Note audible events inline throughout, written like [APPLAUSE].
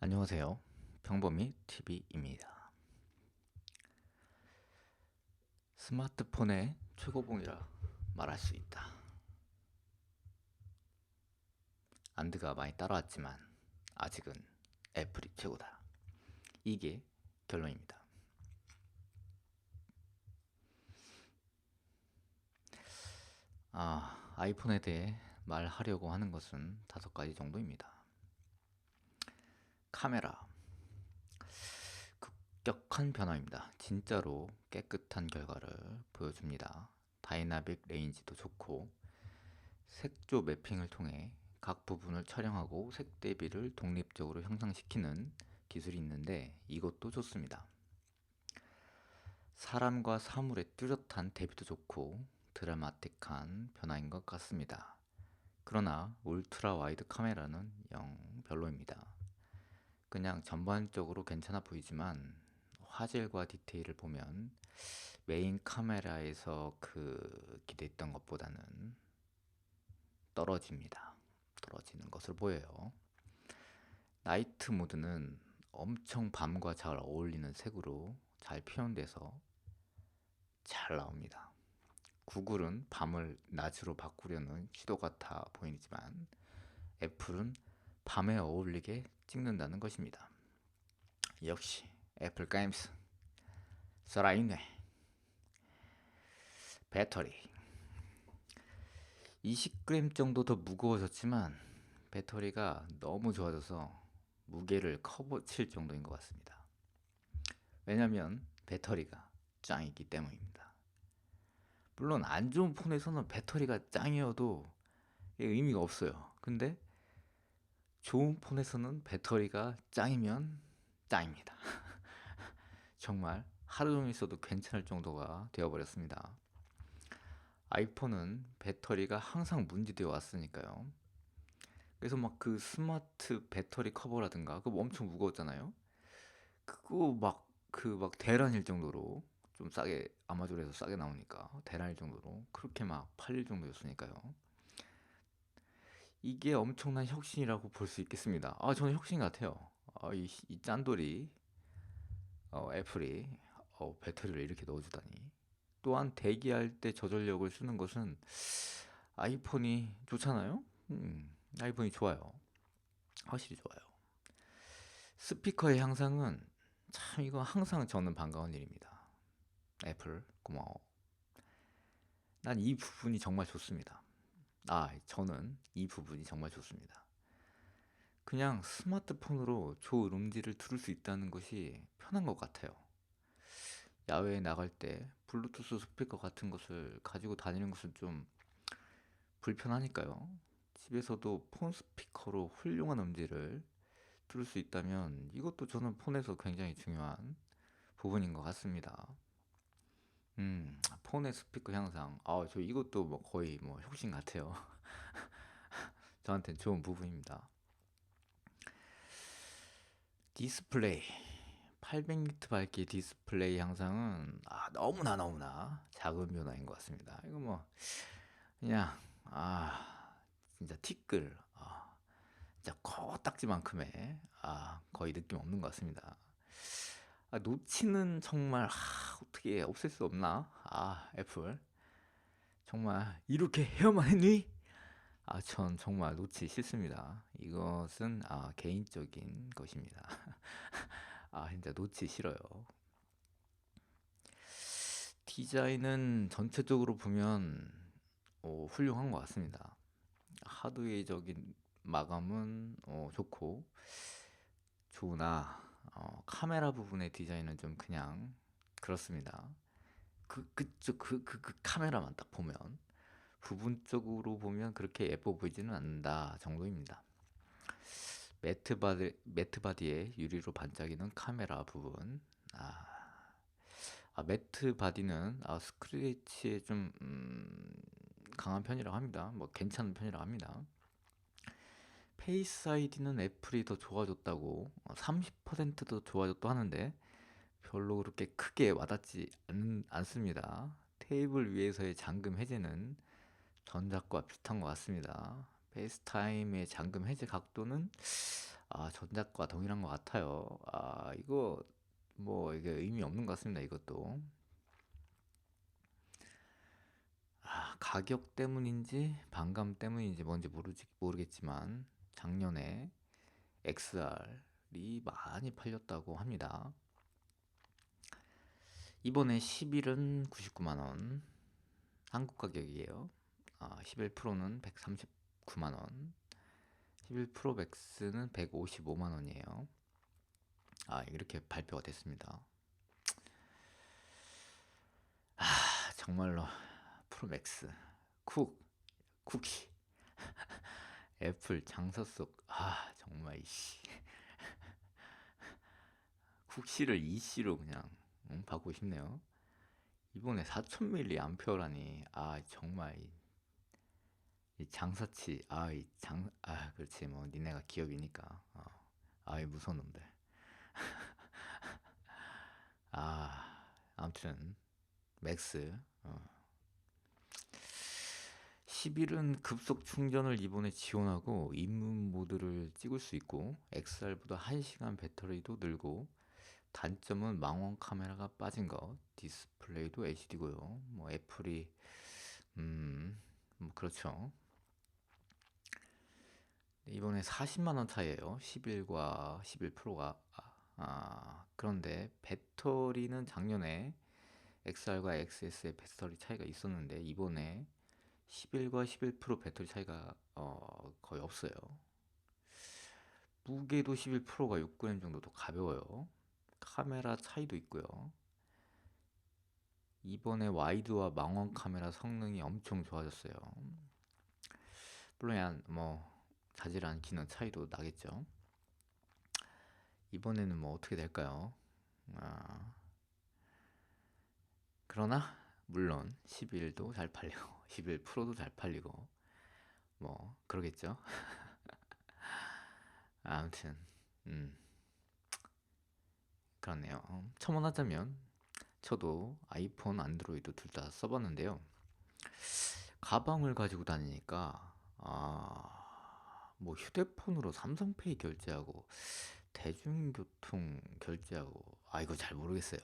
안녕하세요. 평범이 TV입니다. 스마트폰의 최고봉이라 말할 수 있다. 안드가 많이 따라왔지만 아직은 애플이 최고다. 이게 결론입니다. 아, 아이폰에 대해 말하려고 하는 것은 다섯 가지 정도입니다. 카메라 급격한 변화입니다. 진짜로 깨끗한 결과를 보여줍니다. 다이나믹 레인지도 좋고 색조 매핑을 통해 각 부분을 촬영하고 색 대비를 독립적으로 형상시키는 기술이 있는데 이것도 좋습니다. 사람과 사물의 뚜렷한 대비도 좋고 드라마틱한 변화인 것 같습니다. 그러나 울트라 와이드 카메라는 영 별로입니다. 그냥 전반적으로 괜찮아 보이지만 화질과 디테일을 보면 메인 카메라에서 그 기대했던 것보다는 떨어집니다. 떨어지는 것을 보여요. 나이트 모드는 엄청 밤과 잘 어울리는 색으로 잘 표현돼서 잘 나옵니다. 구글은 밤을 낮으로 바꾸려는 시도 같아 보이지만 애플은 밤에 어울리게 찍는다는 것입니다. 역시 애플 게임스 살아있네. 배터리 20g 정도 더 무거워졌지만 배터리가 너무 좋아져서 무게를 커버칠 정도인 것 같습니다. 왜냐면 배터리가 짱이기 때문입니다. 물론 안 좋은 폰에서는 배터리가 짱이어도 의미가 없어요. 근데 좋은 폰에서는 배터리가 짱이면 짱입니다. [LAUGHS] 정말 하루 종일 써도 괜찮을 정도가 되어버렸습니다. 아이폰은 배터리가 항상 문제되어 왔으니까요. 그래서 막 그 스마트 배터리 커버라든가 그거 엄청 무거웠잖아요. 그거 막 그막 대란일 정도로 좀 싸게 아마존에서 싸게 나오니까 대란일 정도로 그렇게 막 팔릴 정도였으니까요. 이게 엄청난 혁신이라고 볼 수 있겠습니다. 아, 저는 혁신 같아요. 아, 이, 이 짠돌이 어, 애플이 어, 배터리를 이렇게 넣어주다니. 또한 대기할 때 저전력을 쓰는 것은 아이폰이 좋잖아요. 음, 아이폰이 좋아요. 확실히 좋아요. 스피커의 향상은 참 이거 항상 저는 반가운 일입니다. 애플 고마워. 난 이 부분이 정말 좋습니다. 아, 저는 이 부분이 정말 좋습니다. 그냥 스마트폰으로 좋은 음질을 들을 수 있다는 것이 편한 것 같아요. 야외에 나갈 때 블루투스 스피커 같은 것을 가지고 다니는 것은 좀 불편하니까요. 집에서도 폰 스피커로 훌륭한 음질을 들을 수 있다면 이것도 저는 폰에서 굉장히 중요한 부분인 것 같습니다. 음, 폰의 스피커 향상. 아, 저 이것도 뭐 거의 뭐 혁신 같아요. [LAUGHS] 저한테는 좋은 부분입니다. 디스플레이. 800니트 밝기 디스플레이 향상은 아, 너무나 너무나 작은 변화인 것 같습니다. 이거 뭐 그냥 아 진짜 티끌 아, 진짜 코딱지만큼의 아 거의 느낌 없는 것 같습니다. 아, 노치는 정말 아, 어떻게 없앨 수 없나? 아 애플 정말 이렇게 해야만 했니? 아, 전 정말 놓치 싫습니다. 이것은 아, 개인적인 것입니다. [LAUGHS] 아, 진짜 놓치 싫어요. 디자인은 전체적으로 보면 어, 훌륭한 것 같습니다. 하드웨어적인 마감은 어, 좋고 좋으나 어, 카메라 부분의 디자인은 좀 그냥 그렇습니다. 그 그쪽 그, 그, 그 카메라만 딱 보면 부분적으로 보면 그렇게 예뻐 보이지는 않는다 정도입니다. 매트 바디 매트 바디에 유리로 반짝이는 카메라 부분. 아, 아 매트 바디는 아, 스크래치에 좀 음, 강한 편이라고 합니다. 뭐 괜찮은 편이라고 합니다. 페이스 아이디는 애플이 더 좋아졌다고 30%도 어, 좋아졌다고 하는데 별로 그렇게 크게 와닿지 않, 않습니다. 테이블 위에서의 잠금 해제는 전작과 비슷한 것 같습니다. 페이스타임의 잠금 해제 각도는 아, 전작과 동일한 것 같아요. 아, 이거 뭐 이게 의미 없는 것 같습니다. 이것도. 아, 가격 때문인지 반감 때문인지 뭔지 모르지, 모르겠지만 작년에 XR이 많이 팔렸다고 합니다. 이번에 10일은 99만 원 한국 가격이에요. 아, 11%는 139만 원. 11 프로 맥스는 155만 원이에요. 아, 이렇게 발표가 됐습니다. 아, 정말로 프로맥스, 쿡, 쿠키, 애플 장사 속, 아, 정말 이씨. 쿡시를 [LAUGHS] 이씨로 그냥 음, 바꾸고 싶네요. 이번에 4000mAh 암페어라니, 아, 정말 이, 이 장사치, 아, 이 장, 아, 그렇지, 뭐, 니네가 기업이니까, 어, 아이, 무서운 놈들. [LAUGHS] 아, 아무튼, 맥스, 어. 11은 급속 충전을 이번에 지원하고 입문 모드를 찍을 수 있고 XR보다 1시간 배터리도 늘고 단점은 망원 카메라가 빠진 것 디스플레이도 HD고요. 뭐 애플이 음 뭐 그렇죠. 이번에 40만원 차이에요. 11과 11 프로가. 아, 그런데 배터리는 작년에 XR과 XS의 배터리 차이가 있었는데 이번에 11과 11 프로 배터리 차이가 어, 거의 없어요. 무게도 11 프로가 6g 정도 더 가벼워요. 카메라 차이도 있고요. 이번에 와이드와 망원 카메라 성능이 엄청 좋아졌어요. 물론 뭐 자질한 기능 차이도 나겠죠. 이번에는 뭐 어떻게 될까요? 아, 그러나 물론 11도 잘 팔리고 11 [LAUGHS] 프로도 잘 팔리고 뭐 그러겠죠. [LAUGHS] 아무튼 음 그렇네요. 첨언하자면 저도 아이폰, 안드로이드 둘 다 써봤는데요. 가방을 가지고 다니니까 아 뭐 휴대폰으로 삼성페이 결제하고 대중교통 결제하고 아 이거 잘 모르겠어요.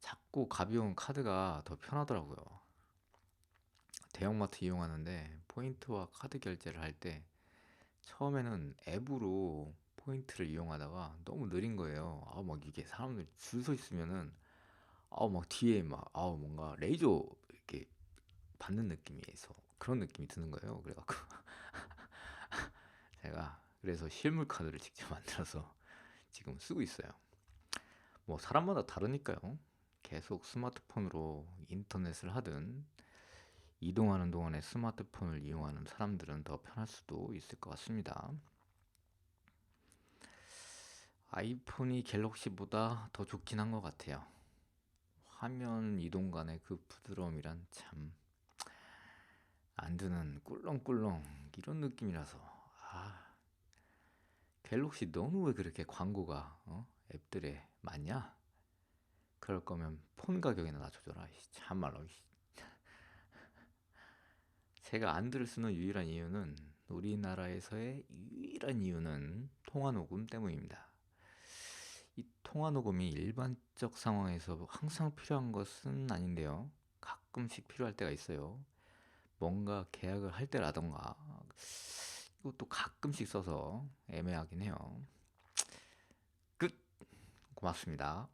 작고 가벼운 카드가 더 편하더라고요. 대형마트 이용하는데 포인트와 카드 결제를 할 때 처음에는 앱으로 포인트를 이용하다가 너무 느린 거예요. 아, 막 이게 사람들 줄 서 있으면은 아, 막 뒤에 막 아, 뭔가 레이저 이렇게 받는 느낌이서 그런 느낌이 드는 거예요. 그래갖고 [LAUGHS] 제가 그래서 실물 카드를 직접 만들어서 지금 쓰고 있어요. 뭐 사람마다 다르니까요. 계속 스마트폰으로 인터넷을 하든 이동하는 동안에 스마트폰을 이용하는 사람들은 더 편할 수도 있을 것 같습니다. 아이폰이 갤럭시보다 더 좋긴 한 것 같아요. 화면 이동 간의 그 부드러움이란 참 안 드는 꿀렁꿀렁 이런 느낌이라서 아 갤럭시 너는 왜 그렇게 광고가 어? 앱들에 많냐? 그럴 거면 폰 가격이나 낮춰줘라. 참말로. [LAUGHS] 제가 안드를 쓰는 유일한 이유는 우리나라에서의 유일한 이유는 통화 녹음 때문입니다. 이 통화 녹음이 일반적 상황에서 항상 필요한 것은 아닌데요. 가끔씩 필요할 때가 있어요. 뭔가 계약을 할 때라던가 이것도 가끔씩 써서 애매하긴 해요. 끝! 고맙습니다.